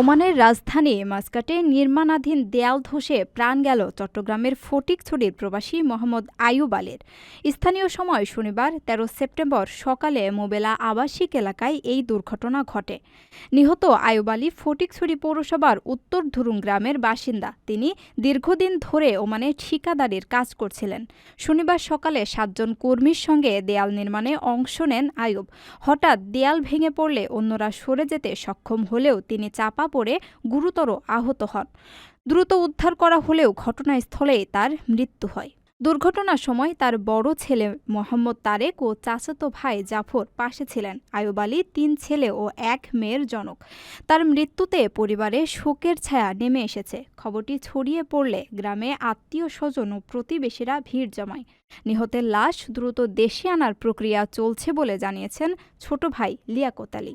ওমানের রাজধানী মাস্কাটে নির্মাণাধীন দেয়াল ধসে প্রাণ গেল চট্টগ্রামের ফটিকছড়ির প্রবাসী মোহাম্মদ আয়ুব আলীর। স্থানীয় সময় শনিবার, তেরো সেপ্টেম্বর সকালে মোবেলা আবাসিক এলাকায় এই দুর্ঘটনা ঘটে। নিহত আয়ুব আলী ফটিকছড়ি পৌরসভার উত্তর ধুরুং গ্রামের বাসিন্দা। তিনি দীর্ঘদিন ধরে ওমানে ঠিকাদারির কাজ করছিলেন। শনিবার সকালে সাতজন কর্মীর সঙ্গে দেয়াল নির্মাণে অংশ নেন আয়ুব হঠাৎ দেয়াল ভেঙে পড়লে অন্যরা সরে যেতে সক্ষম হলেও তিনি চাপা পড়ে গুরুতর আহত হন। দ্রুত উদ্ধার করা হলেও ঘটনাস্থলেই তার মৃত্যু হয়। দুর্ঘটনার সময় তার বড় ছেলে মোহাম্মদ তারেক ও চাচাতো ভাই জাফর পাশে ছিলেন। আয়ুব আলী, তিন ছেলে ও এক মেয়ের জনক। তার মৃত্যুতে পরিবারে শোকের ছায়া নেমে এসেছে। খবরটি ছড়িয়ে পড়লে গ্রামে আত্মীয় স্বজন ও প্রতিবেশীরা ভিড় জমায়। নিহতের লাশ দ্রুত দেশে আনার প্রক্রিয়া চলছে বলে জানিয়েছেন ছোট ভাই লিয়াকত আলী।